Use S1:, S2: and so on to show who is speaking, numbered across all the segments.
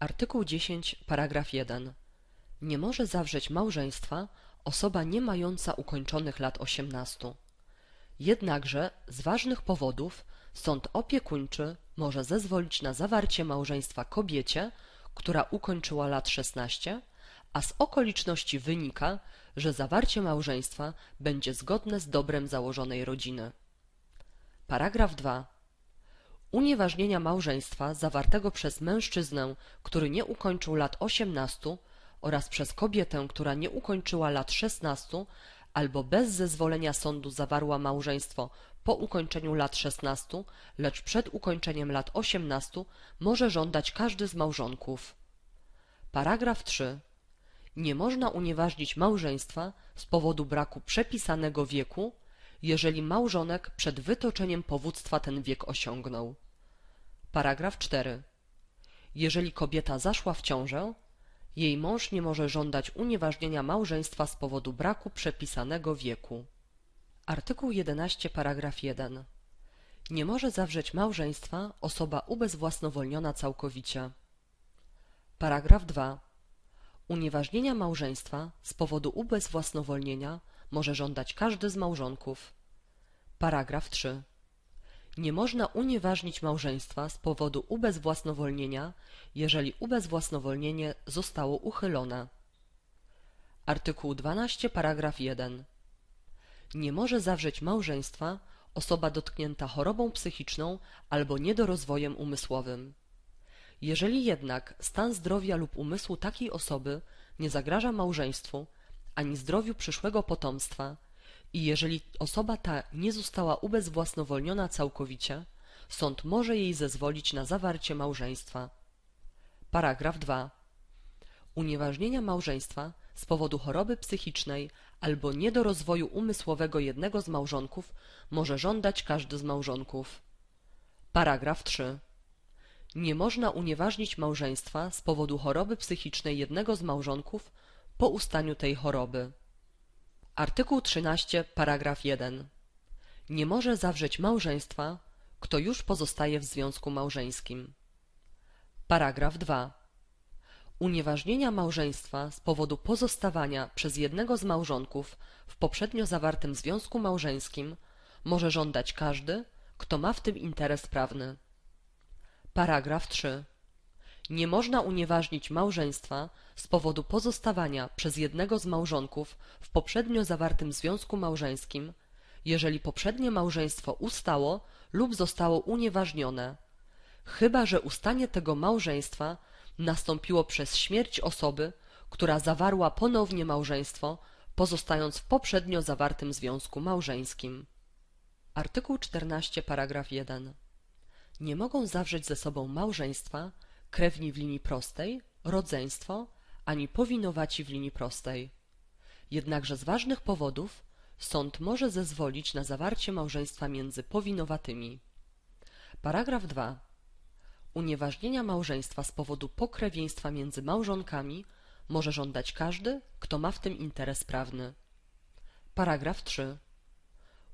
S1: Artykuł 10, paragraf 1. Nie może zawrzeć małżeństwa osoba nie mająca ukończonych lat 18. Jednakże z ważnych powodów sąd opiekuńczy może zezwolić na zawarcie małżeństwa kobiecie, która ukończyła lat 16, a z okoliczności wynika, że zawarcie małżeństwa będzie zgodne z dobrem założonej rodziny. Paragraf 2. Unieważnienia małżeństwa zawartego przez mężczyznę, który nie ukończył lat 18 oraz przez kobietę, która nie ukończyła lat 16 albo bez zezwolenia sądu zawarła małżeństwo po ukończeniu lat 16, lecz przed ukończeniem lat 18 może żądać każdy z małżonków. Paragraf 3. Nie można unieważnić małżeństwa z powodu braku przepisanego wieku, jeżeli małżonek przed wytoczeniem powództwa ten wiek osiągnął. Paragraf 4. Jeżeli kobieta zaszła w ciążę, jej mąż nie może żądać unieważnienia małżeństwa z powodu braku przepisanego wieku. Artykuł 11, paragraf 1. Nie może zawrzeć małżeństwa osoba ubezwłasnowolniona całkowicie. Paragraf 2. Unieważnienia małżeństwa z powodu ubezwłasnowolnienia może żądać każdy z małżonków. Paragraf 3. Nie można unieważnić małżeństwa z powodu ubezwłasnowolnienia, jeżeli ubezwłasnowolnienie zostało uchylone. Artykuł 12, paragraf 1. Nie może zawrzeć małżeństwa osoba dotknięta chorobą psychiczną albo niedorozwojem umysłowym. Jeżeli jednak stan zdrowia lub umysłu takiej osoby nie zagraża małżeństwu ani zdrowiu przyszłego potomstwa i jeżeli osoba ta nie została ubezwłasnowolniona całkowicie, sąd może jej zezwolić na zawarcie małżeństwa. Paragraf 2. Unieważnienia małżeństwa z powodu choroby psychicznej albo niedorozwoju umysłowego jednego z małżonków może żądać każdy z małżonków. Paragraf 3. Nie można unieważnić małżeństwa z powodu choroby psychicznej jednego z małżonków po ustaniu tej choroby. Artykuł 13, paragraf 1. Nie może zawrzeć małżeństwa, kto już pozostaje w związku małżeńskim. Paragraf 2. Unieważnienia małżeństwa z powodu pozostawania przez jednego z małżonków w poprzednio zawartym związku małżeńskim może żądać każdy, kto ma w tym interes prawny. Paragraf 3. Nie można unieważnić małżeństwa z powodu pozostawania przez jednego z małżonków w poprzednio zawartym związku małżeńskim, jeżeli poprzednie małżeństwo ustało lub zostało unieważnione, chyba że ustanie tego małżeństwa nastąpiło przez śmierć osoby, która zawarła ponownie małżeństwo, pozostając w poprzednio zawartym związku małżeńskim. Artykuł 14, paragraf 1. Nie mogą zawrzeć ze sobą małżeństwa krewni w linii prostej, rodzeństwo, ani powinowaci w linii prostej. Jednakże z ważnych powodów sąd może zezwolić na zawarcie małżeństwa między powinowatymi. Paragraf 2. Unieważnienia małżeństwa z powodu pokrewieństwa między małżonkami może żądać każdy, kto ma w tym interes prawny. Paragraf 3.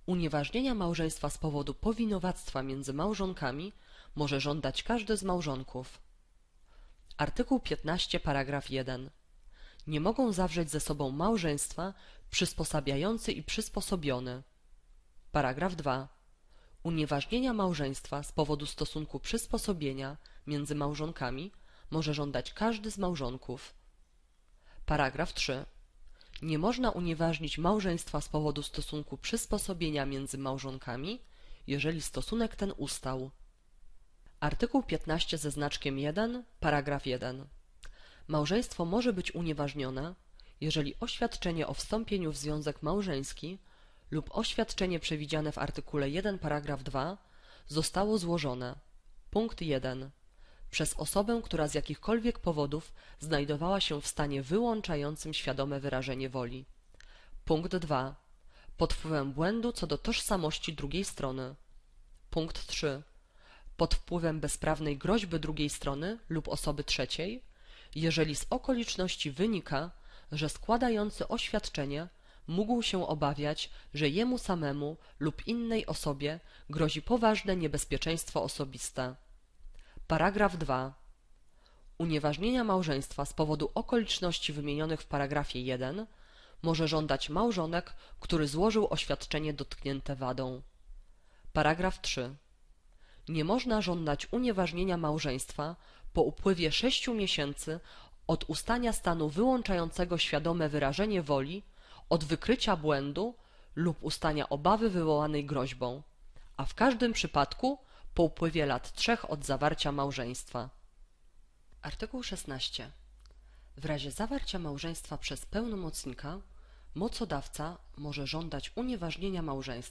S1: Unieważnienia małżeństwa z powodu powinowactwa między małżonkami może żądać każdy z małżonków. Artykuł 15, paragraf 1. Nie mogą zawrzeć ze sobą małżeństwa przysposabiający i przysposobiony. Paragraf 2. Unieważnienia małżeństwa z powodu stosunku przysposobienia między małżonkami może żądać każdy z małżonków. Paragraf 3. Nie można unieważnić małżeństwa z powodu stosunku przysposobienia między małżonkami, jeżeli stosunek ten ustał. Artykuł 15 ze znaczkiem 1, paragraf 1. Małżeństwo może być unieważnione, jeżeli oświadczenie o wstąpieniu w związek małżeński lub oświadczenie przewidziane w artykule 1 paragraf 2 zostało złożone. Punkt 1. Przez osobę, która z jakichkolwiek powodów znajdowała się w stanie wyłączającym świadome wyrażenie woli. Punkt 2. Pod wpływem błędu co do tożsamości drugiej strony. Punkt 3. Pod wpływem bezprawnej groźby drugiej strony lub osoby trzeciej, jeżeli z okoliczności wynika, że składający oświadczenie mógł się obawiać, że jemu samemu lub innej osobie grozi poważne niebezpieczeństwo osobiste. Paragraf 2. unieważnienia małżeństwa z powodu okoliczności wymienionych w paragrafie 1 może żądać małżonek, który złożył oświadczenie dotknięte wadą. Paragraf 3. Nie można żądać unieważnienia małżeństwa po upływie sześciu miesięcy od ustania stanu wyłączającego świadome wyrażenie woli, od wykrycia błędu lub ustania obawy wywołanej groźbą, a w każdym przypadku po upływie lat trzech od zawarcia małżeństwa. Artykuł 16. W razie zawarcia małżeństwa przez pełnomocnika mocodawca może żądać unieważnienia małżeństwa